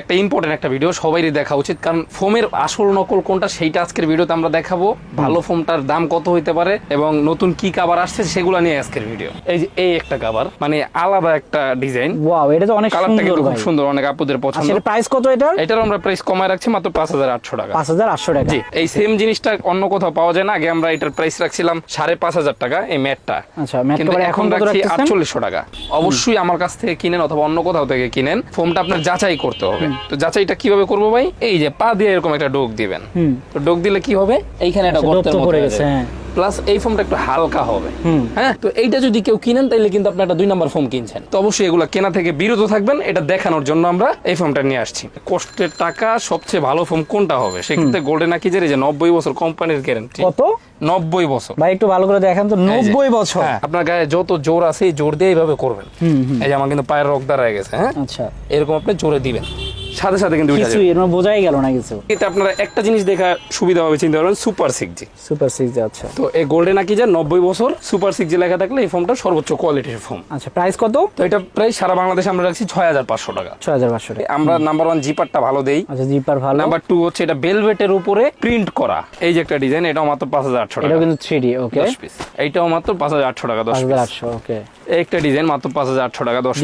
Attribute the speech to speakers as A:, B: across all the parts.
A: একটা ইম্পর্টেন্ট একটা ভিডিও সবারই দেখা উচিত। কারণ ফোমের আসল নকল কোনটা সেইটা আজকের ভিডিওতে আমরা দেখাবো। ভালো ফোমটার দাম কত হইতে পারে এবং নতুন কি কাবার আসছে সেগুলো নিয়ে আজকের ভিডিও এই যে এই একটা কাবার মানে আলাদা একটা ডিজাইন
B: ওয়াও এটা তো অনেক
A: কালারটা
B: সুন্দর
A: কিন্তু খুব সুন্দর অনেক আপুদের পছন্দ।
B: এটা প্রাইস কত এটার?
A: এটার আমরা প্রাইস কমায় রাখছি মাত্র পাঁচ হাজার আটশো টাকা।
B: পাঁচ হাজার আটশো টাকা।
A: জি এই সেম জিনিসটা অন্য কোথাও পাওয়া যায় না। আগে আমরা এটার প্রাইস রাখছিলাম সাড়ে পাঁচ হাজার টাকা এই ম্যাটটা।
B: আচ্ছা ম্যাট
A: কিন্তু এখন রাখছি
B: রাখতেছেন?
A: আটচল্লিশশো টাকা। অবশ্যই আমার কাছ থেকে কিনেন অথবা অন্য কোথাও থেকে কিনেন। ফোমটা আপনার যাচাই করতে হবে। তো যাচাইটা কীভাবে করব ভাই? এই যে পা দিয়ে এরকম একটা ডোক দিবেন। তো ডোক দিলে কি হবে? এইখানে একটা গর্তের মতো
B: পড়ে গেছে, হ্যাঁ।
A: প্লাস এই ফোমটা একটু হালকা হবে। হ্যাঁ? তো এইটা যদি কেউ কিনেন তাহলে কিন্তু আপনি একটা দুই নাম্বার ফোম কিনছেন। তো অবশ্যই এগুলো কেনা থেকে বিরত থাকবেন এটা দেখানোর জন্য আমরা এই ফোমটা নিয়ে আসছি। কষ্টের টাকা সবচেয়ে ভালো ফোম কোনটা হবে? সেক্ষেত্রে গোল্ডেন আকিজের এই যে নব্বই বছর কোম্পানির গ্যারেন্টি
B: কত?
A: নব্বই বছর।
B: ভাই একটু ভালো করে দেখেন তো। নব্বই বছর।
A: হ্যাঁ, আপনার গায়ে যত জোর আছে জোর দিয়ে এইভাবে করবেন। এই যে আমার কিন্তু পায়ের রক দাঁড়ায় গেছে হ্যাঁ?
B: আচ্ছা।
A: এরকম আপনি জোরে দিবেন। সাথে সাথে কিন্তু
B: কিছু এর মধ্যে বোঝাই গেল না কিছু।
A: এতে আপনারা একটা জিনিস দেখা সুবিধা হবে চিন্তা করবেন সুপার সিক্স জি।
B: সুপার সিক্স আচ্ছা।
A: তো এই গোল্ডেন আকি যে নব্বই বছর সুপার সিক্স জি লেখা থাকলে এই ফোনটা সর্বোচ্চ কোয়ালিটির ফোন
B: আচ্ছা প্রাইস কত?
A: তো এটা প্রায় সারা বাংলাদেশে আমরা রাখছি ছয় হাজার পাঁচশো টাকা।
B: ছয় হাজার পাঁচশো টাকা।
A: আমরা নাম্বার ওয়ান জিপারটা ভালো দেই।
B: আচ্ছা জিপার ভালো।
A: নাম্বার টু হচ্ছে এটা বেলভেটের উপরে প্রিন্ট করা। এই যে একটা ডিজাইন এটাও মাত্র পাঁচ হাজার আটশো টাকা।
B: কিন্তু থ্রি ডি ওকে
A: দশ পিস এইটাও মাত্র পাঁচ হাজার আটশো টাকা দশ
B: হাজার আটশো ওকে
A: এই একটা ডিজাইন মাত্র পাঁচ হাজার আটশো টাকা দশ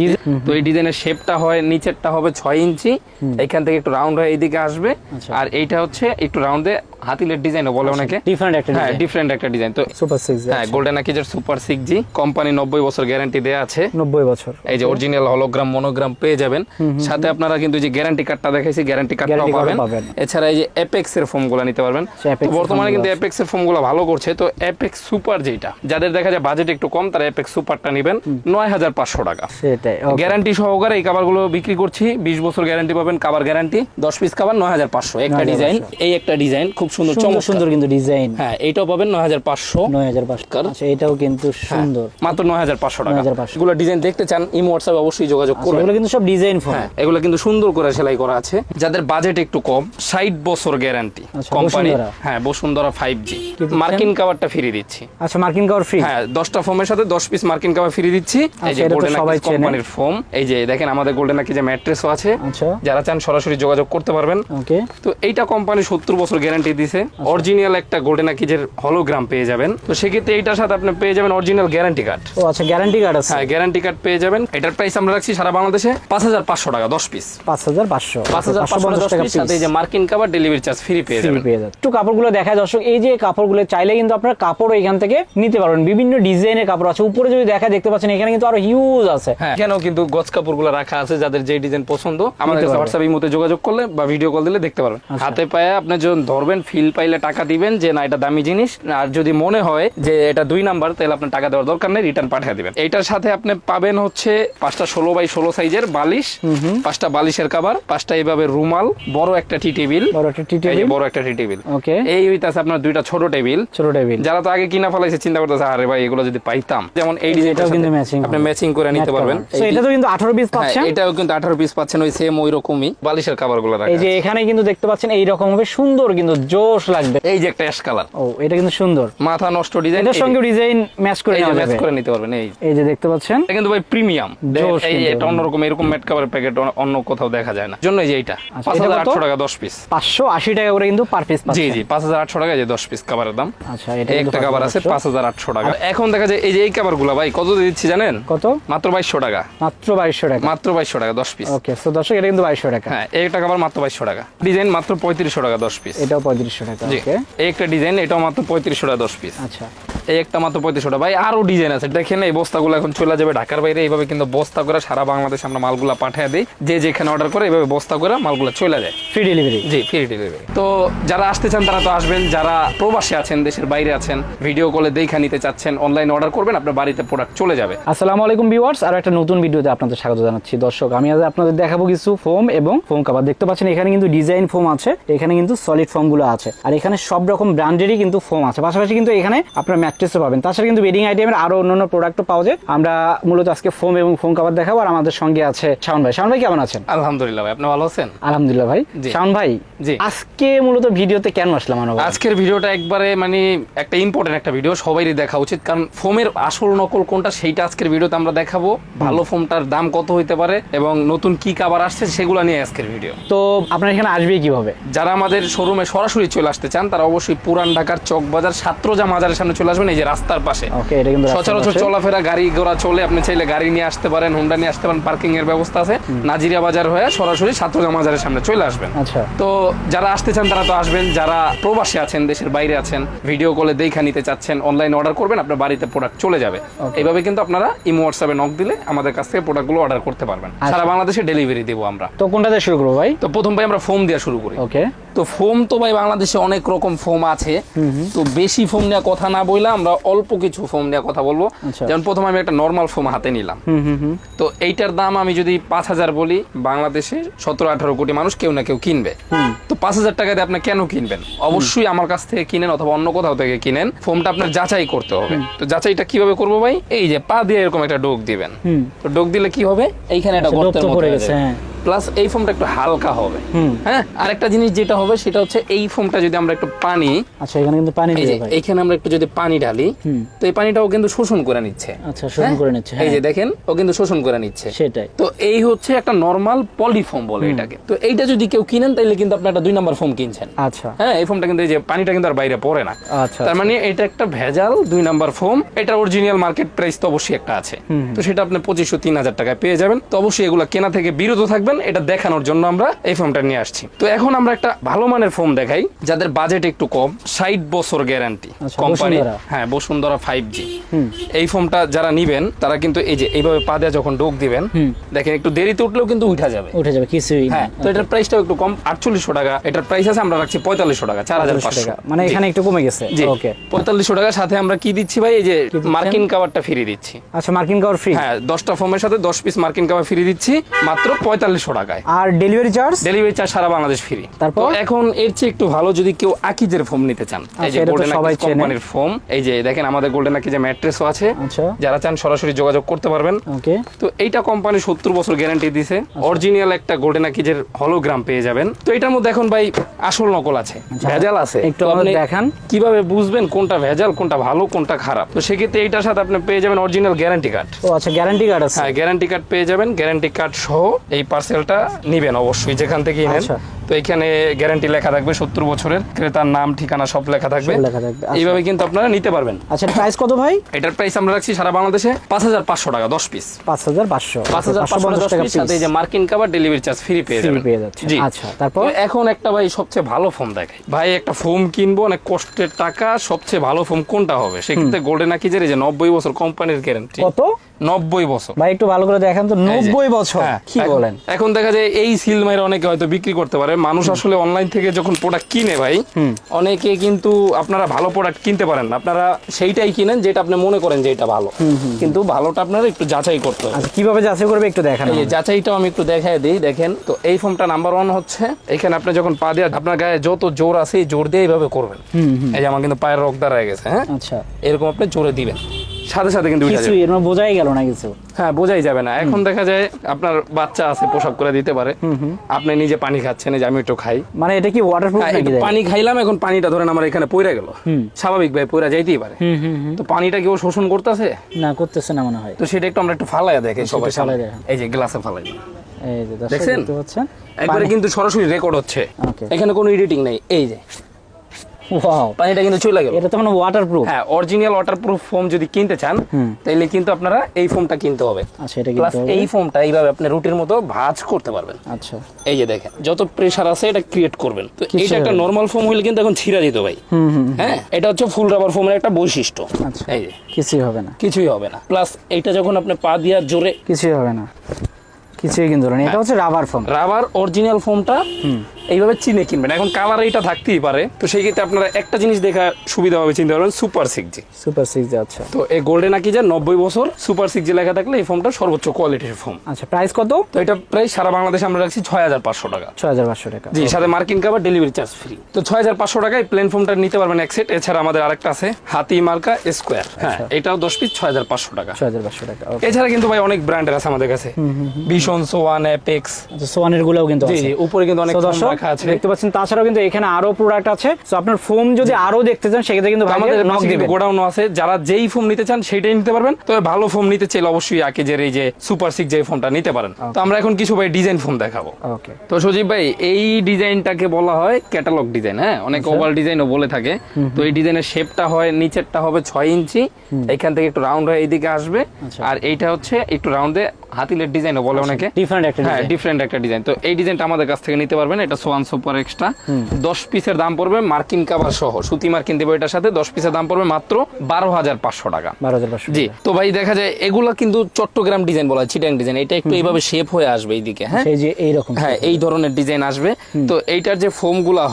A: তো এই ডিজাইনের শেপটা হয় নিচেরটা হবে ছয় ইঞ্চি। এখান থেকে একটু রাউন্ড হয়ে এইদিকে আসবে
B: আচ্ছা।
A: আর এইটা হচ্ছে একটু রাউন্ডে হাতিলের ডিজাইনও বলে অনেকে।
B: ডিফারেন্ট একটা
A: হ্যাঁ ডিফারেন্ট একটা ডিজাইন তো
B: সুপার সিক্স
A: হ্যাঁ গোল্ডেন আকিজের সুপার সিক্স জি কোম্পানি নব্বই বছর গ্যারান্টি দেওয়া আছে।
B: নব্বই বছর।
A: এই যে অরিজিনাল হলোগ্রাম মনোগ্রাম পেয়ে যাবেন। সাথে আপনারা কিন্তু যে গ্যারান্টি কার্ডটা দেখাইছি গ্যারান্টি কার্ডটাও পাবেন। এছাড়া এই যে অ্যাপেক্স এর ফোমগুলো নিতে পারবেন।
B: আচ্ছা,
A: তো বর্তমানে কিন্তু। অ্যাপেক্স এর ফোমগুলো ভালো করছে। তো অ্যাপেক্স সুপার যেটা যাদের দেখা যায় বাজেট একটু কম তারা অ্যাপেক্স সুপারটা নেবেন। নয় হাজার পাঁচশো টাকা।
B: সেটাই
A: গ্যারান্টি সহকারে এই কাবারগুলো বিক্রি করছি। বিশ বছর গ্যারান্টি পাবেন কাবার গ্যারান্টি দশ পিস কাবার নয় হাজার পাঁচশো। একটা ডিজাইন এই একটা ডিজাইন খুব সুন্দর চমৎকার।
B: সুন্দর কিন্তু ডিজাইন
A: হ্যাঁ এইটাও পাবেন নয় হাজার পাঁচশো।
B: নয় হাজার পাঁচশো? আচ্ছা এটাও কিন্তু সুন্দর।
A: মাত্র নয় হাজার পাঁচশো টাকা।
B: 9,500
A: এগুলো ডিজাইন দেখতে চান ইমো হোয়াটসঅ্যাপে অবশ্যই যোগাযোগ
B: আচ্ছা,
A: করবেন।
B: এগুলো কিন্তু সব ডিজাইন ফোন
A: হ্যাঁ এগুলো কিন্তু সুন্দর করে সেলাই করা আছে। যাদের বাজেট একটু কম ষাট বছর গ্যারান্টি
B: আচ্ছা,
A: কোম্পানি হ্যাঁ বসুন্ধরা ফাইভ জি? মার্কিন কাভারটা ফ্রি দিচ্ছি।
B: আচ্ছা মার্কিন কভার ফ্রি
A: হ্যাঁ দশটা ফোমের সাথে দশ পিস মার্কিন কাভার ফ্রি দিচ্ছি। এই যে গোল্ডেন
B: সবাই
A: কোম্পানির ফোম এই যে দেখেন আমাদের গোল্ডেন আকি যে ম্যাট্রেসও আছে। যারা চান সরাসরি যোগাযোগ করতে পারবেন।
B: ওকে
A: তো এইটা কোম্পানি সত্তর বছর গ্যারান্টি দিছে। অরিজিনাল একটা গোল্ডেন আকিজের হলোগ্রাম পেয়ে যাবেন। তো সেক্ষেত্রে এইটার সাথে আপনি পেয়ে যাবেন অরিজিনাল গ্যারান্টি কার্ড
B: ও আচ্ছা গ্যারান্টি কার্ড আছে।
A: হ্যাঁ গ্যারান্টি কার্ড পেয়ে যাবেন। এটার প্রাইস আমরা রাখছি সারা বাংলাদেশে পাঁচ হাজার পাঁচশো টাকা দশ পিস
B: পাঁচ হাজার পাঁচশো।
A: পাঁচ হাজার পাঁচশো
B: পঞ্চাশ
A: দশ
B: টাকা
A: পিস সাথে এই যে মার্কিন কাভার ডেলিভারি চার্জ ফ্রি পেয়ে যাবেন।
B: পেয়ে যাচ্ছে একটু কাপড়গুলো দেখা দর্শক এই যে কাপড়গুলো চাইলে কিন্তু আপনার কাপড় এখান থেকে নিতে পারবেন। বিভিন্ন ডিজাইনের কাপড় আছে। উপরে যদি দেখা দেখতে পাচ্ছেন এখানে কিন্তু আরও হিউজ আছে।
A: হ্যাঁ এখানেও কিন্তু গজ কাপড়গুলো রাখা আছে যাদের যে ডিজাইন পছন্দ। আমাদের। হোয়াটসঅ্যাপ ইমোতে যোগাযোগ করলে বা ভিডিও কল দিলে দেখতে পারবেন।
B: আচ্ছা।
A: হাতে পায়ে আপনি যখন ধরবেন ফিল পাইলে টাকা দিবেন যে না এটা দামি জিনিস। আর যদি মনে হয় যে এটা দুই নাম্বার তাহলে আপনার টাকা দেওয়ার দরকার নেই রিটার্ন পাঠিয়ে দিবেন। এইটার সাথে আপনি পাবেন হচ্ছে পাঁচটা ষোলো বাই ষোলো সাইজের বালিশ পাঁচটা বালিশের কাবার পাঁচটা এইভাবে রুমাল বড় একটা টি টেবিল
B: বড় একটা টি টেবিল
A: বড় একটা টি টেবিল
B: ওকে।
A: এই হইতাছে আপনার দুইটা ছোট টেবিল
B: ছোট টেবিল
A: যারা তো আগে কিনা ফেলাইছে চিন্তা করতেছে আরে ভাই এগুলো যদি পাইতাম। যেমন এই ডিজাইনটাও
B: এটাও
A: কিন্তু
B: matching
A: আপনি ম্যাচিং করে নিতে পারবেন। এই
B: এটা তো কিন্তু আঠারো পিস
A: হ্যাঁ,
B: পাচ্ছেন?
A: এটাও কিন্তু আঠারো পিস পাচ্ছেন ওই সেম ওই রকমই বালিশের কাবারগুলো
B: এই যে এখানে কিন্তু দেখতে পাচ্ছেন এই রকম হবে সুন্দর কিন্তু জোশ লাগবে।
A: এই যে একটা অ্যাশ কালার
B: ও এটা কিন্তু সুন্দর।
A: মাথা নষ্ট ডিজাইন
B: এটার সঙ্গে ডিজাইন ম্যাচ করে নেওয়া
A: ম্যাচ করে নিতে পারবেন এই
B: এই যে দেখতে পাচ্ছেন?
A: এটা কিন্তু ভাই প্রিমিয়াম এই এটা অন্যরকম এরকম ম্যাট কাভার প্যাকেট অন্য কোথাও দেখা যায় না। জন্য এই যে
B: আচ্ছা, এটা
A: হাজার
B: কত?
A: আটশো টাকা দশ পিস
B: পাঁচশো আশি টাকা করে কিন্তু পার পিস
A: জি জি পাঁচ হাজার আটশো টাকা এই যে দশ পিস কাভারের দাম।
B: আচ্ছা এটা
A: একটা কাভার আছে
B: 5,800
A: পাঁচ হাজার আটশো টাকা। এখন দেখা যায় এই যে এই কাভারগুলা ভাই কত দিচ্ছি জানেন?
B: কত?
A: মাত্র বাইশশো টাকা।
B: মাত্র বাইশশো টাকা।
A: মাত্র বাইশশো টাকা দশ পিস
B: ওকে তো দর্শক এটা কিন্তু বাইশশো টাকা।
A: হ্যাঁ এই কাভার মাত্র বাইশশো টাকা। ডিজাইন মাত্র পঁয়ত্রিশশো টাকা দশ পিস
B: এটাও পঁয়ত্রিশশো টাকা ওকে
A: এই একটা ডিজাইন এটাও মাত্র পঁয়ত্রিশশো টাকা দশ পিস
B: আচ্ছা।
A: এই একটা মাত্র পঁয়ত্রিশশো টাকা ভাই আরও ডিজাইন আছে। দেখেন এই বস্তাগুলো এখন চলে যাবে ঢাকার বাইরে। এইভাবে কিন্তু বস্তা করে সারা বাংলাদেশে আমরা মালগুলা পাঠিয়ে দিই। যে যেখানে অর্ডার করে এইভাবে বস্তা করে মালগুলো চলে যায়।
B: ফ্রি ডেলিভারি
A: জি ফ্রি ডেলিভারি তো যারা আসতে চান তারা তো আসবেন। যারা প্রবাসে আছেন দেশের বাইরে আছেন ভিডিও কলে দেখা নিতে চাচ্ছেন অনলাইন অর্ডার করবেন আপনার বাড়িতে প্রোডাক্ট চলে যাবে।
B: আসসালামু আলাইকুম ভিউয়ার্স আর একটা নতুন ভিডিওতে আপনাদের স্বাগত জানাচ্ছি। দর্শক আমি আজ আপনাদের দেখাবো কিছু ফোম এবং ফোম কাভার দেখতে পাচ্ছেন এখানে কিন্তু ডিজাইন ফোম আছে। এখানে কিন্তু সলিড ফোম গুলো আছে। আর এখানে সব রকম ব্র্যান্ডেরই কিন্তু ফোম আছে। পাশাপাশি কিন্তু এখানে আপনার ম্যাট ম্যাট্রেসও পাবেন। তাছাড়া কিন্তু বেডিং আইটেমের আরও অন্যান্য প্রোডাক্টও পাওয়া যায়। আমরা মূলত আজকে ফোম এবং ফোম কাভার দেখাবো। আর আমাদের সঙ্গে আছে শাওন ভাই। শাওন ভাই কেমন আছেন?
A: আলহামদুলিল্লাহ ভাই আপনি ভালো আছেন?
B: আলহামদুলিল্লাহ ভাই। শাওন ভাই
A: জি।
B: আজকে মূলত ভিডিওতে কেন আসলাম আমরা
A: আজকের ভিডিওটা একবারে মানে একটা ইম্পর্টেন্ট একটা ভিডিও। সবাইরই দেখা উচিত। কারণ ফোমের আসল নকল কোনটা সেইটা আজকের ভিডিওতে আমরা দেখাবো। ভালো ফোমটার দাম কত হইতে পারে এবং নতুন কি কাবার আসছে সেগুলো নিয়ে আজকের ভিডিও।
B: তো আপনার এখানে আসবে কীভাবে?
A: যারা আমাদের শোরুমে সরাসরি চলে আসতে চান তারা অবশ্যই পুরান ঢাকার চকবাজার সাত্রজা মাজারের সামনে চলে আসবেন এই যে রাস্তার পাশে। সচরাচর চলাফেরা গাড়ি ঘোড়া চলে আপনি চাইলে গাড়ি নিয়ে আসতে পারেন হোন্ডা নিয়ে আসতে পারেন পার্কিং এর ব্যবস্থা আছে। নাজিরিয়া বাজার হয়ে সরাসরি সাত্রজা মাজারের সামনে চলে আসবেন।
B: আচ্ছা।
A: তো যারা আসতে চান তারা তো আসবেন যারা প্রবাসী আছেন দেশের বাইরে আছেন ভিডিও কলে দেখা নিতে চাচ্ছেন অনলাইন অর্ডার করবেন আপনার বাড়িতে প্রোডাক্ট চলে যাবে। এইভাবে কিন্তু আপনারা ইমো হোয়াটসঅ্যাপে নক দিলে আমাদের কাছ থেকে প্রোডাক্টগুলো অর্ডার করতে পারবেন। সারা বাংলাদেশে ডেলিভারি দেবো আমরা।
B: তো কোনটাতে শুরু করব ভাই?
A: তো প্রথম ভাই আমরা ফোম দিয়ে শুরু করি।
B: ওকে।
A: তো ফোম তো ভাই বাংলাদেশে অনেক রকম ফোম আছে। তো বেশি ফোম নিয়ে কথা না বললে আমরা অল্প কিছু ফোম নিয়ে কথা বলব।
B: আচ্ছা।
A: যেমন প্রথমে আমি একটা নর্মাল ফোম হাতে নিলাম। তো এইটার দাম আমি যদি পাঁচ হাজার বলি বাংলাদেশে সতেরো আঠারো কোটি মানুষ কেউ না কেউ কিনবে। তো পাঁচ হাজার টাকা দিয়ে আপনি কেন কিনবেন? অবশ্যই আমার কাছ থেকে কিনেন অথবা অন্য কোথাও থেকে কিনেন। ফোমটা আপনার যাচাই করতে হবে। তো যাচাইটা কীভাবে করব ভাই? এই যে পা দিয়ে এরকম একটা ডোক দিবেন। তো ডোক দিলে কি হবে? এইখানে একটা গর্তের মতো হয়ে।
B: হ্যাঁ।
A: প্লাস এই ফোমটা একটু হালকা হবে। হ্যাঁ? আরেকটা জিনিস যেটা হবে সেটা হচ্ছে এই ফোমটা যদি আমরা একটু পানি
B: আচ্ছা এখানে কিন্তু পানি
A: এই যে
B: ভাই।
A: এইখানে আমরা একটু যদি পানি ঢালি তো এই পানিটাও কিন্তু শোষণ করে নিচ্ছে।
B: আচ্ছা শোষণ
A: হ্যাঁ?
B: করে নিচ্ছে
A: এই
B: হ্যাঁ।
A: যে দেখেন ও কিন্তু শোষণ করে নিচ্ছে।
B: সেটাই।
A: তো এই হচ্ছে একটা নর্মাল পলিফোম বলে এটাকে। তো এইটা যদি কেউ কিনেন তাহলে কিন্তু আপনি একটা দুই নাম্বার ফোম কিনছেন।
B: আচ্ছা।
A: হ্যাঁ? এই ফোমটা কিন্তু এই যে পানিটা কিন্তু আর বাইরে পড়ে না।
B: আচ্ছা
A: তার মানে এটা একটা ভেজাল দুই নাম্বার ফোম এটা অরিজিনাল মার্কেট প্রাইস তো অবশ্যই একটা আছে। তো সেটা আপনি পঁচিশশো তিন হাজার টাকায় পেয়ে যাবেন। তো অবশ্যই এগুলো কেনা থেকে বিরত থাকবেন এটা দেখানোর জন্য আমরা এই ফোমটা নিয়ে আসছি। তো এখন আমরা একটা ভালো মানের ফোম দেখাই যাদের বাজেট একটু কম ষাট বছর গ্যারান্টি
B: আচ্ছা,
A: কোম্পানি হ্যাঁ বসুন্ধরা ফাইভ জি এই ফোমটা যারা নিবেন তারা কিন্তু এই যে এইভাবে পা দেওয়া যখন ডোক দিবেন দেখেন একটু দেরিতে উঠলেও কিন্তু উঠা যাবে।
B: উঠে যাবে কিছুই
A: হ্যাঁ তো এটার প্রাইসটাও একটু কম আটচল্লিশশো টাকা। এটার প্রাইস আছে আমরা রাখছি পঁয়তাল্লিশশো টাকা চার হাজার
B: 400
A: পাঁচশো।
B: টাকা। মানে এখানে একটু কমে গেছে? ওকে
A: পঁয়তাল্লিশশো টাকার সাথে আমরা কি দিচ্ছি ভাই? এই যে মার্কিন কাভারটা ফ্রি দিচ্ছি।
B: আচ্ছা মার্কিন কাভার ফ্রি
A: হ্যাঁ দশটা ফোমের সাথে দশ পিস মার্কিন কাভার ফ্রি দিচ্ছি মাত্র পঁয়তাল্লিশশো টাকায়।
B: আর ডেলিভারি চার্জ
A: ডেলিভারি চার্জ সারা বাংলাদেশ ফ্রি
B: তারপর?
A: এখন এর চেয়ে একটু ভালো যদি কেউ আকিজের ফোম নিতে চান। এই যে
B: আচ্ছা, এটা তো
A: গোল্ডেন আকিজ কোম্পানির ফোম এই যে দেখেন আমাদের গোল্ডেন আকিজের ম্যাট্রেসও আছে।
B: আচ্ছা।
A: যারা চান সরাসরি যোগাযোগ করতে পারবেন।
B: ওকে।
A: তো এইটা কোম্পানি সত্তর বছর গ্যারান্টি দিছে। অরিজিনাল একটা গোল্ডেন আকিজের হলোগ্রাম পেয়ে যাবেন। তো এটার মধ্যে এখন ভাই আসল নকল আছে। ভেজাল আছে।
B: একটু
A: আপনি
B: দেখান।
A: কীভাবে বুঝবেন কোনটা ভেজাল কোনটা ভালো কোনটা খারাপ? তো সেক্ষেত্রে এইটার সাথে আপনি পেয়ে যাবেন অরিজিনাল গ্যারান্টি কার্ড
B: ও আচ্ছা গ্যারান্টি কার্ড আছে।
A: হ্যাঁ গ্যারান্টি কার্ড পেয়ে যাবেন। গ্যারান্টি কার্ড সহ এই পার্সেলটা নিবেন অবশ্যই যেখান থেকে নেন
B: আচ্ছা।
A: তো এখানে গ্যারান্টি লেখা থাকবে সত্তর বছরের। ক্রেতার নাম ঠিকানা সব লেখা থাকবে।
B: আচ্ছা।
A: এইভাবে কিন্তু আপনারা নিতে পারবেন।
B: আচ্ছা প্রাইস কত ভাই?
A: এটার প্রাইস আমরা রাখছি সারা বাংলাদেশে পাঁচ হাজার পাঁচশো টাকা দশ পিস
B: পাঁচ হাজার পাঁচশো
A: পাঁচ হাজার পাঁচশো দশ
B: টাকা
A: পিস সাথে এই যে মার্কিন কাভার ডেলিভারি চার্জ ফ্রি পেয়ে যাবেন।
B: যাচ্ছে।
A: জি।
B: আচ্ছা, তারপর?
A: এখন একটা ভাই সবচেয়ে ভালো ফোন দেখাই। ভাই একটা ফোন কিনবো অনেক কষ্টের টাকা সবচেয়ে ভালো ফোন কোনটা হবে? সেক্ষেত্রে গোল্ডেন আকিজের এই যে নব্বই বছর কোম্পানির গ্যারান্টি
B: কত?
A: নব্বই বছর।
B: ভাই একটু ভালো করে দেখেন তো নব্বই বছর
A: হ্যাঁ,
B: কি বলেন?
A: এখন দেখা যায় এই সিল মাইরে অনেকে হয়তো বিক্রি করতে পারে মানুষ আসলে অনলাইন থেকে যখন প্রোডাক্ট কিনে ভাই অনেকে কিন্তু আপনারা ভালো প্রোডাক্ট কিনতে পারেন না। আপনারা সেইটাই কিনেন যেটা আপনি মনে করেন যে এটা ভালো। কিন্তু ভালোটা আপনারা একটু যাচাই করতে হবে।
B: আচ্ছা কীভাবে যাচাই করবে একটু দেখান
A: এই যাচাইটাও আমি একটু দেখাই দিই দেখেন। তো এই ফোমটা নাম্বার ওয়ান হচ্ছে এখানে আপনি যখন পা দিয়ে আপনার গায়ে যত জোর আছে জোর দিয়ে এইভাবে করবেন। এই যে আমার কিন্তু পায়ের রক দাঁড়ায় গেছে হ্যাঁ?
B: আচ্ছা।
A: এরকম আপনি জোরে দিবেন। সাথে সাথে কিন্তু
B: কিছুই এর মানে বোঝাই গেল না কিছু।
A: হ্যাঁ বোঝাই যাবে না। এখন দেখা যায় আপনার বাচ্চা আছে পোশাক করে দিতে পারে। আপনি নিজে পানি খাচ্ছেন এই যে আমি একটু খাই।
B: মানে এটা কি ওয়াটারপ্রুফ
A: হ্যাঁ,
B: নাকি
A: পানি খাইলাম এখন পানিটা ধরেন আমার এখানে পড়ে গেল। স্বাভাবিক ভাই পড়ে যাইতেই পারে। তো পানিটা কেউ শোষণ করতেছে?
B: না করতেছে না মনে হয়।
A: তো সেটা একটু আমরা একটু ফালাইয়া দেখি সবাই সামনে। এই যে গ্লাসে ফালাই
B: এই যে
A: দেখছেন? একবারে কিন্তু সরাসরি রেকর্ড হচ্ছে। এখানে কোনো এডিটিং নেই। এই যে।
B: ওয়াও
A: পানিটা কিন্তু চলে গেল।
B: এটা তো মানে ওয়াটারপ্রুফ
A: হ্যাঁ অরিজিনাল ওয়াটারপ্রুফ ফোম যদি কিনতে চান তাইলে কিন্তু আপনারা এই ফোমটা কিনতে হবে।
B: আচ্ছা এটা
A: প্লাস এই ফোমটা এইভাবে আপনি রুটির মতো ভাঁজ করতে পারবেন।
B: আচ্ছা।
A: এই যে দেখেন যত প্রেসার আছে এটা ক্রিয়েট করবেন। তো এটা একটা নর্মাল ফোম হলে কিন্তু এখন ছিঁড়া দিত ভাই। হ্যাঁ এটা হচ্ছে ফুল রাবার ফোমের একটা বৈশিষ্ট্য।
B: আচ্ছা।
A: এই যে।
B: কিছুই হবে না।
A: কিছুই হবে না। প্লাস এইটা যখন আপনি পা দিয়া জোরে
B: কিছুই হবে না। কিছুই কিন্তু না। এটা হচ্ছে রাবার ফোম
A: রাবার অরিজিনাল ফোমটা এইভাবে চিনে কিনবেন। এখন কালার এইটা থাকতেই পারে। তো সেই ক্ষেত্রে আপনারা একটা জিনিস দেখা সুবিধা হবে চিনতে পারবেন সুপার সিক্স জি
B: সুপার সিক্স জি আচ্ছা।
A: তো এই গোল্ডেন আকি যে নব্বই বছর সুপার সিক্স জি লেখা থাকলে এই ফোনটা সর্বোচ্চ কোয়ালিটির ফোন
B: আচ্ছা প্রাইস কত?
A: তো এটা প্রায় সারা বাংলাদেশে আমরা রাখছি ছয় হাজার পাঁচশো টাকা।
B: ছয় হাজার পাঁচশো টাকা।
A: জি সাথে মার্কিন কাভার ডেলিভারি চার্জ ফ্রি তো ছয় হাজার পাঁচশো টাকায় প্লেন ফোনটা নিতে পারবেন এক সেট এছাড়া আমাদের আরেকটা আছে হাতি মার্কা স্কোয়ার হ্যাঁ এটাও দশ পিস ছয় হাজার পাঁচশো টাকা।
B: ছয় হাজার পাঁচশো টাকা
A: এছাড়া কিন্তু ভাই অনেক ব্র্যান্ডের আছে আমাদের কাছে। ভীষণ সোয়ান অ্যাপেক্স
B: আচ্ছা সোয়ানের গুলোও কিন্তু
A: জি
B: আছে।
A: জি উপরে কিন্তু অনেক
B: দর্শক
A: রাখা আছে।
B: দেখতে পাচ্ছেন তাছাড়াও কিন্তু এখানে আরও প্রোডাক্ট আছে। তো আপনার ফোম যদি আরও দেখতে চান সেক্ষেত্রে কিন্তু
A: আমাদের
B: নক দিবেন
A: গোডাউন আছে। যারা যেই ফোন নিতে চান সেটাই নিতে পারবেন। তবে ভালো ফোন নিতে চাইলে অবশ্যই আকিজের এই যে সুপার সিক্স যে ফোনটা নিতে পারেন। তো আমরা এখন কিছু ভাই ডিজাইন ফোন দেখাবো।
B: ওকে
A: তো সজীব ভাই এই ডিজাইনটাকে বলা হয় ক্যাটালগ ডিজাইন হ্যাঁ? অনেক
B: আচ্ছা।
A: ওভাল ডিজাইনও বলে থাকে। তো এই ডিজাইনের শেপটা হয় নিচেরটা হবে ছয় ইঞ্চি। এখান থেকে একটু রাউন্ড হয়ে এইদিকে আসবে।
B: আচ্ছা।
A: আর এইটা হচ্ছে একটু রাউন্ডে হাতিলের ডিজাইনও বলে অনেকে।
B: ডিফারেন্ট একটা
A: হ্যাঁ ডিফারেন্ট একটা ডিজাইন তো এই ডিজাইনটা আমাদের কাছ থেকে নিতে পারবেন। এটা সোয়ান সুপার এক্সট্রা দশ পিসের দাম পড়বে মার্কিন কাভার সহ। সুতি মার্কিন দেবো এটার সাথে। দশ পিসের দাম পড়বে মাত্র বারো হাজার পাঁচশো টাকা।
B: বারো হাজার পাঁচশো
A: জি। তো ভাই দেখা যায় এগুলো কিন্তু চট্টগ্রাম ডিজাইন বলা হয় চিটাং ডিজাইন এটা একটু এইভাবে শেপ হয়ে আসবে এইদিকে হ্যাঁ?
B: এইরকম
A: হ্যাঁ এই ধরনের ডিজাইন আসবে। তো এইটার যে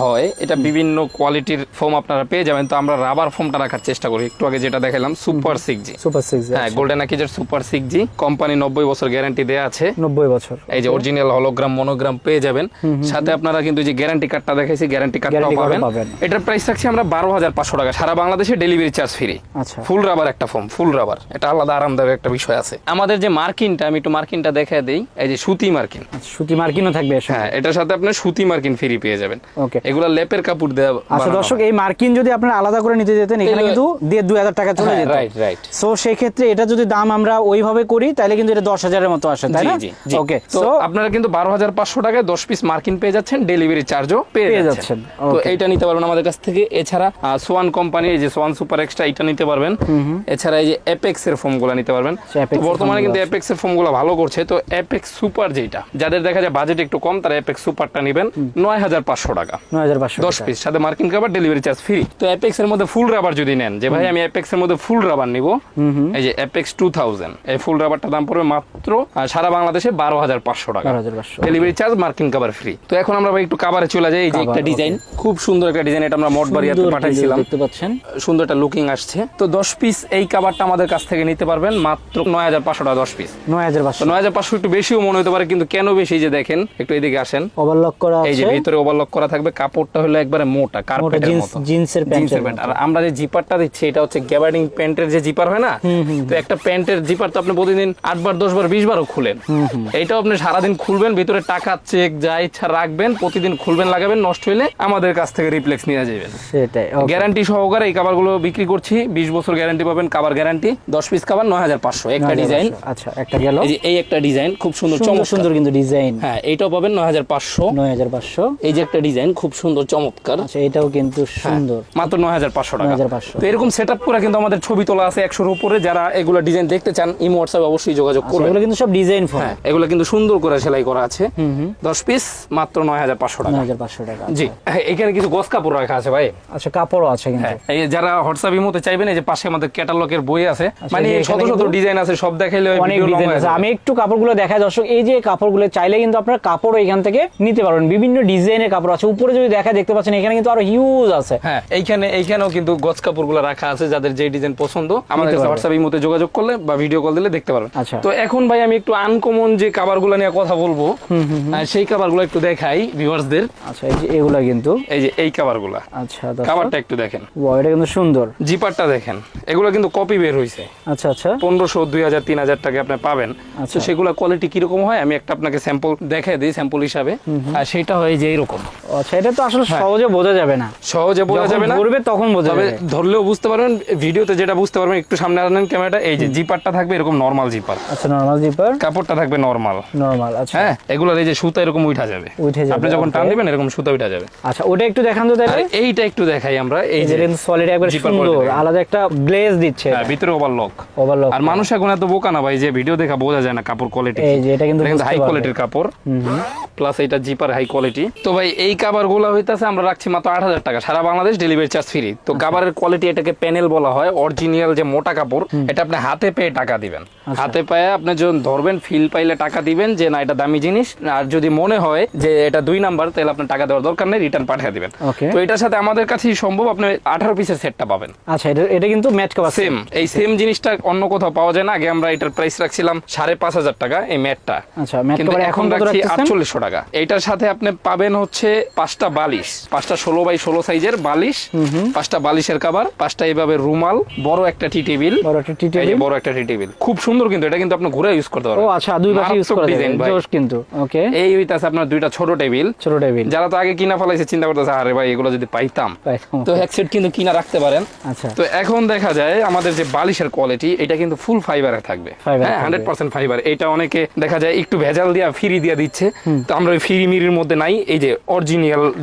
A: হয় এটা বিভিন্ন কোয়ালিটির ফোম আপনারা পেয়ে যাবেন। তো আমরা রাবার ফোমটা রাখার চেষ্টা করি। একটু আগে যেটা দেখালাম সুপার সিক্স জি
B: সুপার সিক্স
A: হ্যাঁ গোল্ডেন আকিজের সুপার সিক্স জি কোম্পানি নব্বই বছর গ্যারান্টি দেওয়া আছে।
B: নব্বই বছর।
A: এই যে অরিজিনাল হলোগ্রাম মনোগ্রাম পেয়ে যাবেন। সাথে আপনারা কিন্তু যে গ্যারান্টি কার্ডটা দেখাইছি গ্যারান্টি কার্ডটাও পাবেন। এটার প্রাইস থাকছে আমরা বারো হাজার পাঁচশো টাকা। সারা বাংলাদেশে ডেলিভারি চার্জ ফ্রি
B: আচ্ছা।
A: ফুল রাবার একটা ফোম ফুল রাবার এটা আলাদা আরামদায়ক একটা বিষয় আছে। আমাদের যে মার্কিনটা আমি একটু মার্কিনটা দেখা দিই। এই যে সুতি মার্কিন।
B: আচ্ছা সুতি মার্কিনও থাকবে
A: হ্যাঁ এটার সাথে আপনি সুতি মার্কিন ফ্রি পেয়ে যাবেন।
B: ওকে
A: এগুলা লেপের কাপড় দেওয়া
B: আচ্ছা দর্শক এই মার্কিন যদি আপনারা আলাদা করে নিতে যেতেন এখানে কিন্তু দিয়ে দুই হাজার টাকা চলে যেত।
A: রাইট রাইট
B: সো সেই ক্ষেত্রে এটা যদি দাম আমরা ওইভাবে করি তাহলে কিন্তু এটা দশ হাজারের মতো আসে তাই না? ওকে
A: তো
B: সো
A: আপনারা কিন্তু বারো হাজার পাঁচশো টাকায় দশ পিস মার্কিন পেয়ে যাচ্ছেন ডেলিভারি চার্জও পেয়ে যাচ্ছেন। তো. এইটা নিতে পারবেন আমাদের কাছ থেকে। এছাড়া সোয়ান কোম্পানি এই যে সোয়ান সুপার এক্সট্রা এটা নিতে পারবেন। এছাড়া এই যে অ্যাপেক্স এর ফোমগুলা নিতে পারবেন। বর্তমানে কিন্তু অ্যাপেক্স এর ফোমগুলা ভালো করছে। তো অ্যাপেক্স সুপার যেটা যাদের দেখা যায় বাজেট একটু কম তারা অ্যাপেক্স সুপারটা নেবেন নয় হাজার পাঁচশো টাকা।
B: নয় হাজার পাঁচশো
A: দশ পিস সাথে মার্কিন কাভার ডেলিভারি চার্জ ফ্রি তো অ্যাপেক্স এর মধ্যে ফুল রাবার যদি নেন যে ভাই আমি অ্যাপেক্স এর মধ্যে ফুল রাবার নিব এই যে অ্যাপেক্স টু থাউজেন্ড এই ফুল রাবারটা দাম পড়বে মাত্র সারা বাংলাদেশে বারো হাজার পাঁচশো টাকা। ডেলিভারি চার্জ মার্কিন কাভার ফ্রি তো এখন আমরা ভাই একটু কাভারে চলে যাই এই যে একটা ডিজাইন খুব সুন্দর একটা ডিজাইন এটা আমরা মোট বাড়িয়াতে
B: সুন্দর
A: পাঠাইছিলাম
B: দেখতে পাচ্ছেন?
A: সুন্দর একটা লুকিং আসছে। তো দশ পিস এই কাভারটা আমাদের কাছ থেকে নিতে পারবেন মাত্র নয় হাজার পাঁচশো টাকা দশ পিস
B: নয় হাজার
A: তো
B: পাঁচশো
A: নয় হাজার পাঁচশো একটু বেশিও মনে হতে পারে কিন্তু কেন বেশি? এই যে দেখেন একটু এদিকে আসেন।
B: ওভারলক করা আছে
A: এই যে ভিতরে ওভারলক করা থাকবে কাপড়টা হলো একবারে মোটা কার্পেটের মতো।
B: জিন্সের
A: প্যান্ট। আর আমরা যে জিপারটা দিচ্ছি এটা হচ্ছে গ্যাবার্ডিং প্যান্টের যে জিপার হয় না? তো একটা প্যান্টের জিপার তো আপনি প্রতিদিন আট বার দশ বার বিশ বারও খুলেন এটাও আপনি সারাদিন খুলবেন ভিতরে টাকা চেক যা ইচ্ছা রাখবেন প্রতিদিন খুলবেন লাগাবেন নষ্ট হইলে আমাদের কাছ থেকে রিপ্লেক্স নিয়ে যাবেন
B: সেটাই
A: গ্যারান্টি সহকারে এই কাবারগুলো বিক্রি করছি। বিশ বছর গ্যারান্টি পাবেন কাবার গ্যারান্টি। দশ পিস কাবার নয় হাজার পাঁচশো। একটা ডিজাইন।
B: আচ্ছা একটা গেল।
A: এই একটা ডিজাইন খুব সুন্দর চমৎকার।
B: সুন্দর কিন্তু ডিজাইন।
A: হ্যাঁ এইটাও পাবেন নয় হাজার পাঁচশো।
B: নয় হাজার পাঁচশো।
A: এই যে একটা ডিজাইন খুব সুন্দর চমৎকার।
B: আচ্ছা এটাও কিন্তু সুন্দর।
A: মাত্র নয় হাজার পাঁচশো টাকা।
B: 9,500
A: তো এরকম সেট আপ করে কিন্তু আমাদের ছবি তোলা আছে একশোর উপরে। যারা এগুলো ডিজাইন দেখতে চান ইমো হোয়াটসঅ্যাপে অবশ্যই যোগাযোগ
B: আচ্ছা,
A: করবেন।
B: এগুলো কিন্তু সব ডিজাইন ফোন
A: হ্যাঁ এগুলো কিন্তু সুন্দর করে সেলাই করা আছে। দশ পিস মাত্র নয় হাজার পাঁচশো টাকা।
B: হাজার পাঁচশো টাকা
A: জি। হ্যাঁ, এখানে কিছু গোস কাপড় রাখা আছে ভাই।
B: আচ্ছা কাপড়ও আছে কিন্তু।
A: হ্যাঁ এই যারা হোয়াটসঅ্যাপ ইমোতে চাইবেন এই যে পাশে আমাদের ক্যাটালগের বই আছে মানে শত শত ডিজাইন আছে সব দেখাইলে
B: অনেক ডিজাইন আছে। আমি একটু কাপড়গুলো দেখাই দর্শক এই যে কাপড়গুলো চাইলে কিন্তু আপনার কাপড় এখান থেকে নিতে পারবেন। বিভিন্ন ডিজাইনের কাপড় আছে। উপরে যদি দেখা দেখতে পাচ্ছেন এখানে কিন্তু আরও হিউজ আছে।
A: হ্যাঁ এইখানে এইখানেও কিন্তু গজ কাপড়গুলো রাখা আছে যাদের যে ডিজাইন পছন্দ আমাদের। হোয়াটসঅ্যাপ ইমোতে যোগাযোগ করলে বা ভিডিও কল দিলে দেখতে পারবেন।
B: আচ্ছা।
A: তো এখন ভাই আমি একটু আনকমন যে কাবারগুলো নিয়ে কথা বলব সেই কাবারগুলো একটু দেখাই ভিউয়ার্সদের
B: আচ্ছা এই যে এগুলা কিন্তু।
A: এই যে এই কভারগুলা
B: আচ্ছা
A: কাবারটা একটু দেখেন।
B: ওয়াও এটা কিন্তু সুন্দর।
A: জিপারটা দেখেন। এগুলো কিন্তু কপি বের হয়েছে
B: আচ্ছা আচ্ছা।
A: পনেরোশো দুই হাজার তিন হাজার টাকা আপনি পাবেন।
B: আচ্ছা।
A: তো সেগুলো কোয়ালিটি কীরকম হয়? আমি একটা আপনাকে স্যাম্পল দেখাই দিই স্যাম্পল হিসাবে। আর সেটা হয় যে এইরকম।
B: আচ্ছা এটা তো আসলে সহজে বোঝা যাবে না।
A: সহজে বোঝা যাবে না
B: ধরবে তখন বোঝা যাবে।
A: ধরলেও বুঝতে পারবেন ভিডিওতে যেটা বুঝতে পারবেন একটু সামনে আনেন ক্যামেরাটা এই যে জিপারটা থাকবে এরকম নর্মাল জিপার।
B: আচ্ছা নরমাল জিপার।
A: কাপড়টা থাকবে নর্মাল
B: নরমাল আচ্ছা।
A: হ্যাঁ এগুলোর এই যে সুতা এরকম উঠা যাবে।
B: উঠে যাবে,
A: আপনি যখন টান দিবেন এরকম সুতা উঠা যাবে।
B: আচ্ছা ওটা একটু দেখান তো তাহলে।
A: এইটা একটু দেখাই আমরা এই যে
B: সলিড একবার সুন্দর আলাদা একটা গ্লেজ দিচ্ছে।
A: হ্যাঁ, ভিতরে ওভারলক
B: ওভারলক
A: আর মানুষ এখন এত বোকা না ভাই যে ভিডিও দেখা বোঝা যায় না কাপড় কোয়ালিটি
B: এই যে এটা কিন্তু
A: হাই কোয়ালিটির কাপড়। প্লাস এটা জিপার হাই কোয়ালিটি তো ভাই এই কাবারগুলো হইতেছে আমরা রাখছি মাত্র আট হাজার টাকা। সারা বাংলাদেশ ডেলিভারি চার্জ ফ্রি তো কাবারের কোয়ালিটি এটাকে প্যানেল বলা হয় অরিজিনাল যে মোটা কাপড় এটা আপনি হাতে পেয়ে টাকা দিবেন। হাতে পেয়ে আপনি যখন ধরবেন ফিল পাইলে টাকা দিবেন যে না এটা দামি জিনিস। আর যদি মনে হয় যে এটা দুই নাম্বার তাহলে আপনার টাকা দেওয়ার দরকার নেই রিটার্ন পাঠিয়ে দিবেন। তো এটার সাথে আমাদের কাছেই সম্ভব আপনি আঠারো পিসের সেটটা পাবেন।
B: আচ্ছা এটা এটা কিন্তু ম্যাট কভার
A: সেম এই সেম জিনিসটা অন্য কোথাও পাওয়া যায় না। আগে আমরা এটার প্রাইস রাখছিলাম সাড়ে পাঁচ হাজার টাকা এই ম্যাটটা
B: আচ্ছা ম্যাট
A: কিন্তু
B: কভার
A: এখন রাখছি আটচল্লিশশো টাকা। এটার সাথে আপনি পাবেন হচ্ছে পাঁচটা বালিশ পাঁচটা ষোলো বাই ষোলো সাইজের বালিশ পাঁচটা বালিশের কাবার পাঁচটা এইভাবে রুমাল বড় একটা টি টেবিল
B: বড় একটা টি টেবিল
A: বড় একটা টি টেবিল খুব সুন্দর কিন্তু এটা কিন্তু আপনি ঘুরে ইউজ করতে
B: ও
A: পারবেন।
B: আচ্ছা দুই পাশে ইউজ
A: মারাত্মক
B: করা
A: design
B: যাবে কিন্তু ওকে
A: এই হইতাছে আপনার দুইটা ছোট টেবিল
B: ছোট টেবিল
A: যারা তো আগে কিনা ফেলাইছে চিন্তা করতেছে আরে ভাই এগুলো যদি পাইতাম। তো এক সেট কিন্তু কিনা রাখতে পারেন।
B: আচ্ছা।
A: তো এখন দেখা যায় আমাদের যে বালিশের কোয়ালিটি এটা কিন্তু ফুল ফাইবারে থাকবে। হ্যাঁ। হান্ড্রেড পার্সেন্ট ফাইবার এটা অনেকে দেখা যায় একটু ভেজাল দিয়া ফ্রি দিয়া দিচ্ছে। তো আমরা ওই ফ্রি মিরির মধ্যে নাই। এই যে অরিজিনাল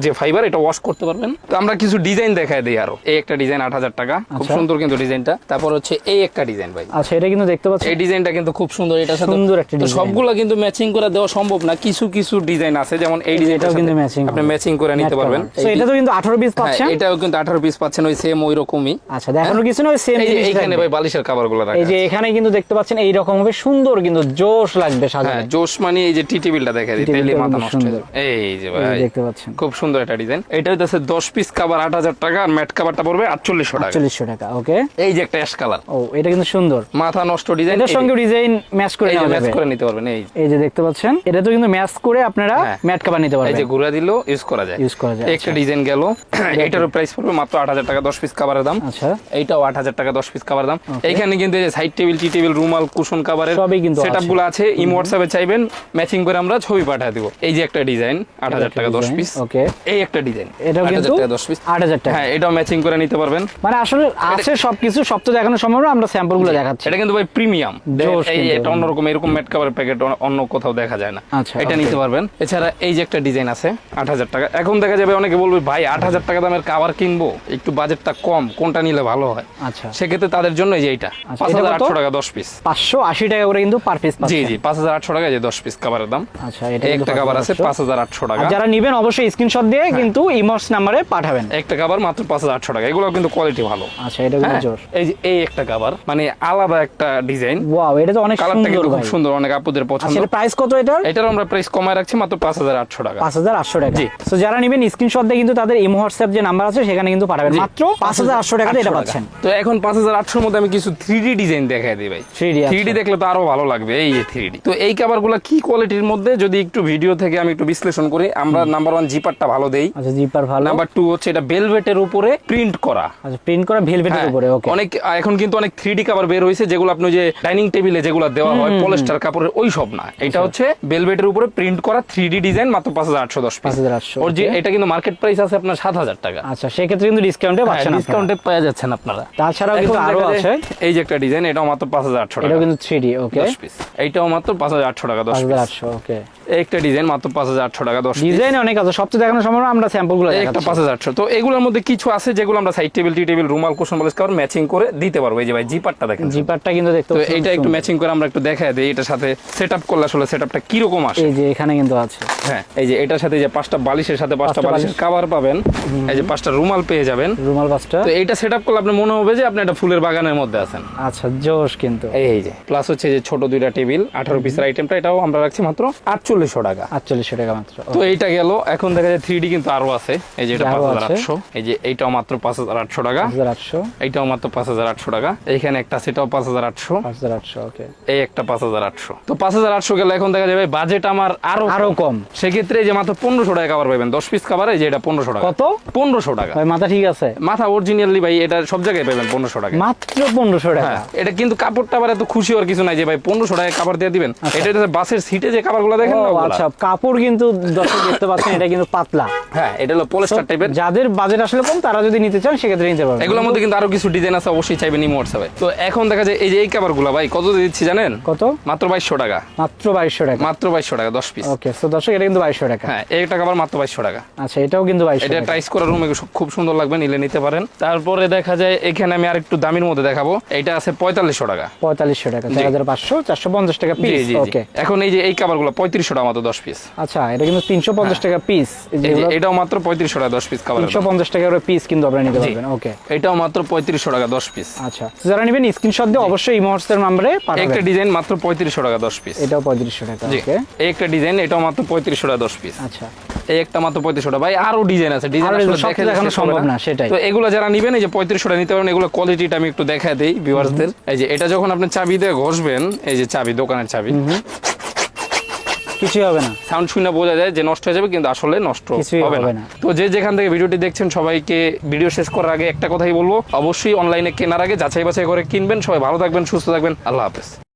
A: যে ফাইবার এটা ওয়াশ করতে পারবেন। তো আমরা কিছু ডিজাইন দেখায় দিই আরও। এই একটা ডিজাইন আট হাজার টাকা। খুব
B: আচ্ছা।
A: সুন্দর কিন্তু ডিজাইনটা তারপর হচ্ছে এই একটা ডিজাইন ভাই।
B: আচ্ছা এটা কিন্তু দেখতে পাচ্ছেন?
A: এই ডিজাইনটা কিন্তু খুব সুন্দর। এটা
B: সুন্দর একটা design।
A: সবগুলো কিন্তু ম্যাচিং করে দেওয়া সম্ভব না। কিছু কিছু ডিজাইন আছে। যেমন এই ডিজাইনটাও
B: এটাও কিন্তু matching
A: আপনি ম্যাচিং করে নিতে পারবেন।
B: তো এটা তো কিন্তু 18 পিস
A: হ্যাঁ,
B: পাচ্ছেন?
A: এটাও কিন্তু আঠারো পিস পাচ্ছেন। ওই সেম ওই রকমই
B: আচ্ছা দেখানোর কিছু না
A: ওই সেম
B: জিনিস
A: এইখানে ভাই বালিশের কাভারগুলো
B: এই যে এখানে কিন্তু দেখতে পাচ্ছেন এই রকম হবে। সুন্দর কিন্তু জোশ লাগবে
A: হ্যাঁ
B: সাজানো
A: জোশ মানে এই যে টি টেবিলটা দেখা দিই। তাইলে মাথা নষ্ট হয়ে এই যে ভাই।
B: দেখতে পাচ্ছেন।
A: খুব সুন্দর একটা ডিজাইন। এটা হইতেছে দশ পিস কাভার আট হাজার টাকা আর ম্যাট কাভারটা পড়বে আটচল্লিশশো টাকা।
B: 40 টাকা ওকে
A: এই যে একটা অ্যাশ কালার
B: ও এটা কিন্তু সুন্দর।
A: মাথা নষ্ট ডিজাইন
B: এটার সঙ্গে ডিজাইন ম্যাচ করে
A: ম্যাচ করে নিতে পারবেন এই
B: এই যে দেখতে পাচ্ছেন এটা তো কিন্তু ম্যাচ করে আপনারা। ম্যাট কভার নিতে
A: এই যে ঘুরা ইউজ করা যায়।
B: Use করা যায়,
A: একটা ডিজাইন গেল। এটারও প্রাইস পড়বে মাত্র আট হাজার টাকা দশ পিস কাভারের দাম।
B: আচ্ছা।
A: এইটাও আট হাজার টাকা দশ পিস কাভার দাম। এইখানে কিন্তু এই যে সাইড টেবিল টি টেবিল রুমাল কুশন কাভারের
B: সবই কিন্তু
A: সেটগুলো আছে। ইম হোয়াটসঅ্যাপে চাইবেন ম্যাচিং করে আমরা ছবি পাঠিয়ে দিব। এই যে একটা ডিজাইন আট হাজার টাকা দশ পিস
B: ওকে
A: এই একটা ডিজাইন
B: এটাও কিন্তু
A: দশ পিস।
B: 8000 টাকা।
A: হ্যাঁ এটাও ম্যাচিং করে নিতে পারবেন।
B: মানে আসলে আছে সবকিছু সব তো দেখানো সম্ভব না আমরা দেখাচ্ছি।
A: এটা কিন্তু ভাই প্রিমিয়াম এই এটা অন্যরকম এরকম ম্যাট কাভারের প্যাকেট অন্য কোথাও দেখা যায় না।
B: আচ্ছা,
A: এটা নিতে পারবেন। এছাড়া এই যে একটা ডিজাইন আছে আট হাজার টাকা। এখন দেখা যাবে অনেকে বলবে ভাই আট হাজার টাকা দামের কাভার কিনবো? একটু বাজেটটা কম কোনটা নিলে ভালো হয়?
B: আচ্ছা।
A: সেক্ষেত্রে তাদের জন্য এই যে
B: আচ্ছা, এটা
A: হাজার
B: কত?
A: আটশো টাকা দশ পিস
B: পাঁচশো আশি টাকা করে কিন্তু পার পিস
A: জি জি পাঁচ হাজার আটশো টাকা এই যে দশ পিস কাভারের দাম।
B: আচ্ছা এটা
A: একটা কাভার আছে
B: 5,800
A: পাঁচ হাজার আটশো টাকা।
B: যারা নিবেন অবশ্যই স্ক্রিনশট দিয়ে
A: হ্যাঁ।
B: কিন্তু ইমোস নাম্বারে পাঠাবেন।
A: একটা কাভার মাত্র পাঁচ হাজার আটশো টাকা। এগুলো কিন্তু কোয়ালিটি ভালো।
B: আচ্ছা এটা
A: হ্যাঁ,
B: জোর।
A: এই যে এই একটা কাভার মানে আলাদা একটা ডিজাইন
B: ওয়াও এটা তো অনেক
A: কালারটা
B: সুন্দর
A: কিন্তু খুব সুন্দর অনেক আপুদের পছন্দ।
B: আচ্ছা প্রাইস কত এটার?
A: এটার আমরা প্রাইস কমায় রাখছি মাত্র পাঁচ হাজার আটশো টাকা।
B: পাঁচ হাজার আটশো টাকা।
A: জি।
B: তো যারা নিবেন স্ক্রিনশট দিয়ে কিন্তু তাদের ইমো হোয়াটসঅ্যাপ যে নাম্বার আছে সেখানে কিন্তু পাঠাবেন। মাত্র পাঁচ হাজার আটশো টাকাতে এটা পাচ্ছেন।
A: তো এখন পাঁচ হাজার আটশোর মধ্যে আমি কিছু থ্রি ডি ডিজাইন দেখাই দিই ভাই।
B: 3D
A: থ্রি ডি
B: আচ্ছা।
A: দেখলে তো আরও ভালো লাগবে এই থ্রি ডি তো এই কাবারগুলা কি কোয়ালিটির মধ্যে যদি একটু ভিডিও থেকে আমি একটু বিশ্লেষণ করি আমরা নাম্বার ওয়ান জিপারটা ভালো দেই।
B: আচ্ছা জিপার ভালো।
A: নাম্বার টু হচ্ছে এটা বেলভেটের উপরে প্রিন্ট করা।
B: আচ্ছা প্রিন্ট করা ভেলভেটের
A: হ্যাঁ,
B: উপরে ওকে
A: অনেক এখন কিন্তু অনেক থ্রি ডি কাভার বের হয়েছে যেগুলো আপনি যে ডাইনিং টেবিলে যেগুলো দেওয়া হয় পলেস্টার কাপড়ের ওই সব না। এটা
B: আচ্ছা।
A: হচ্ছে বেলভেটের উপরে প্রিন্ট করা থ্রি ডি ডিজাইন মাত্র পাঁচ হাজার আটশো দশ পিস
B: 5800,
A: ওর যে এটা কিন্তু মার্কেট প্রাইস আছে আপনার সাত হাজার টাকা।
B: আচ্ছা সে ক্ষেত্রে কিন্তু ডিসকাউন্টে পাচ্ছেন আপনারা।
A: ডিসকাউন্টে পাওয়া যাচ্ছেন আপনারা।
B: তাছাড়াও কিন্তু
A: আরও
B: আছে।
A: এই যে একটা ডিজাইন এটাও মাত্র পাঁচ হাজার আটশো টাকা।
B: এটাও কিন্তু থ্রি ডি ওকে
A: দশ পিস এইটাও মাত্র পাঁচ হাজার আটশো টাকা দশ
B: পাঁচ
A: পিস
B: হাজার আটশো ওকে
A: এই একটা ডিজাইন মাত্র পাঁচ হাজার আটশো টাকা দশ
B: ডিজাইন অনেক আছে সব দেখানো সম্ভব আমরা
A: স্যাম্পলগুলো একটা পাঁচ হাজার আটশো। তো এগুলোর মধ্যে কিছু আছে যেগুলো আমরা সাইড টেবিল টি টেবিল রুমাল কোশন বালিশ কাভার ম্যাচিং করে দিতে পারব। এই যে ভাই জিপারটা দেখেন।
B: জিপারটা কিন্তু দেখতে
A: তো
B: পাচ্ছেন
A: একটু ম্যাচিং করে আমরা একটু দেখাই দিই এটার সাথে সেট আপ করলে আসলে সেট আপটা কীরকম আসে?
B: এই যে এখানে কিন্তু আছে।
A: হ্যাঁ এই যে এটার সাথে যে পাঁচটা বালিশের সাথে পাঁচটা বালিশের
B: বালিশ।
A: কাভার পাবেন। এই যে পাঁচটা রুমাল পেয়ে যাবেন।
B: রুমাল পাঁচটা।
A: তো এইটা সেট আপ করলে আপনার মনে হবে যে আপনি একটা ফুলের বাগানের মধ্যে আছেন।
B: আচ্ছা জোশ কিন্তু।
A: এই যে প্লাস হচ্ছে যে ছোট দুইটা টেবিল আঠারো পিসের আইটেমটা এটাও আমরা রাখছি মাত্র আটচল্লিশশো টাকা।
B: আটচল্লিশশো টাকা মাত্র
A: তো এইটা গেল। এখন দেখা যায় থ্রি কিন্তু আরও আছে। এই যে এটা পাঁচ হাজার আটশো। এই যে এইটাও মাত্র পাঁচ হাজার আটশো টাকা।
B: আটশো।
A: এইটাও মাত্র পাঁচ হাজার আটশো টাকা। এইখানে একটা সেটাও পাঁচ হাজার আটশো।
B: পাঁচ হাজার আটশো ওকে
A: এই একটা পাঁচ হাজার আটশো। তো পাঁচ হাজার আটশো গেলে এখন দেখা যাবে বাজেট আমার আরও
B: আরও কম।
A: সেক্ষেত্রে যে মাত্র পনেরোশো টাকা কাবার পাবেন দশ পিস যে এটা পনেরোশো টাকা।
B: কত?
A: পনেরোশো টাকা।
B: মাথা ঠিক আছে।
A: মাথা অরিজিনালি ভাই এটা সব জায়গায় পাবেন পনেরোশো টাকা।
B: মাত্র পনেরোশো টাকা।
A: হ্যাঁ এটা কিন্তু কাপড়টা আবার এত খুশি হওয়ার কিছু নাই যে ভাই পনেরোশো টাকা কাপড় দিয়ে দিবেন। এটা বাসের সিটে যে কাপড়গুলো দেখেন।
B: আচ্ছা কাপড় কিন্তু দর্শক দেখতে পাচ্ছেন এটা কিন্তু পাতলা।
A: হ্যাঁ এটা হলো পলেস্টার টাইপের
B: যাদের বাজেট আসলে কম তারা যদি নিতে চান সেক্ষেত্রে নিতে পারবেন।
A: এগুলোর মধ্যে কিন্তু আরও কিছু ডিজাইন আছে অবশ্যই চাইবেন ইমো হোয়াটসঅ্যাপে তো এখন দেখা যায় এই যে এই কাপড়গুলো ভাই কত দিচ্ছি জানেন?
B: কত?
A: মাত্র বাইশশো টাকা।
B: মাত্র বাইশশো টাকা।
A: মাত্র বাইশশো টাকা দশ পিস
B: ওকে তো দর্শক এটা কিন্তু বাইশশো টাকা।
A: হ্যাঁ এই মাত্র বাইশশো টাকা।
B: আচ্ছা এটাও কিন্তু বাইশশো
A: এটা টাইস করা রুমে খুব সুন্দর লাগবে নিলে নিতে পারেন। তারপরে দেখা যায় এখানে আমি আর একটু দামির মধ্যে দেখাবো। এটা আছে পঁয়তাল্লিশশো টাকা।
B: পঁয়তাল্লিশশো টাকা চার হাজার পাঁচশো চারশো পঞ্চাশ টাকা পিস। ওকে
A: এখন এই যে এই কাপড়গুলো পঁয়ত্রিশশো টাকা মাত্র দশ পিস
B: আচ্ছা এটা কিন্তু তিনশো পঞ্চাশ টাকা পিস
A: এটাও মাত্র পঁয়ত্রিশশো টাকা দশ পিস
B: তিনশো পঞ্চাশ টাকা পিস কিন্তু আপনারা নিতে পারবেন ওকে
A: এটাও মাত্র পঁয়ত্রিশশো টাকা দশ পিস
B: আচ্ছা যারা নেবেন স্ক্রিনশট দিয়ে অবশ্যই নাম্বারে
A: একটা ডিজাইন মাত্র পঁয়ত্রিশশো টাকা দশ পিস
B: এটাও পঁয়ত্রিশশো টাকা ওকে
A: এই একটা ডিজাইন এটাও মাত্র পঁয়ত্রিশশো টাকা দশ পিস
B: আচ্ছা।
A: এই একটা মাত্র পঁয়ত্রিশশো টাকা। ভাই আরও ডিজাইন আছে। ডিজাইন
B: দেখানো সম্ভব না, সেটাই।
A: তো এগুলো যারা নিবেন এই যে পঁয়ত্রিশশো টাকা নিতে পারবেন এগুলো কোয়ালিটিটা আমি একটু দেখায় দিই ভিউয়ার্সদের এই যে এটা যখন আপনি চাবি দিয়ে ঘষবেন এই যে চাবি দোকানের চাবি
B: কিছুই হবে না।
A: সাউন্ড শুনে বোঝা যায় যে নষ্ট হয়ে যাবে কিন্তু আসলে নষ্ট হবে
B: না।
A: তো যে যেখান থেকে ভিডিওটি দেখছেন সবাইকে ভিডিও শেষ করার আগে একটা কথাই বলব। অবশ্যই অনলাইনে কেনার আগে যাচাই বাছাই করে কিনবেন। সবাই ভালো থাকবেন সুস্থ থাকবেন। আল্লাহ হাফেজ।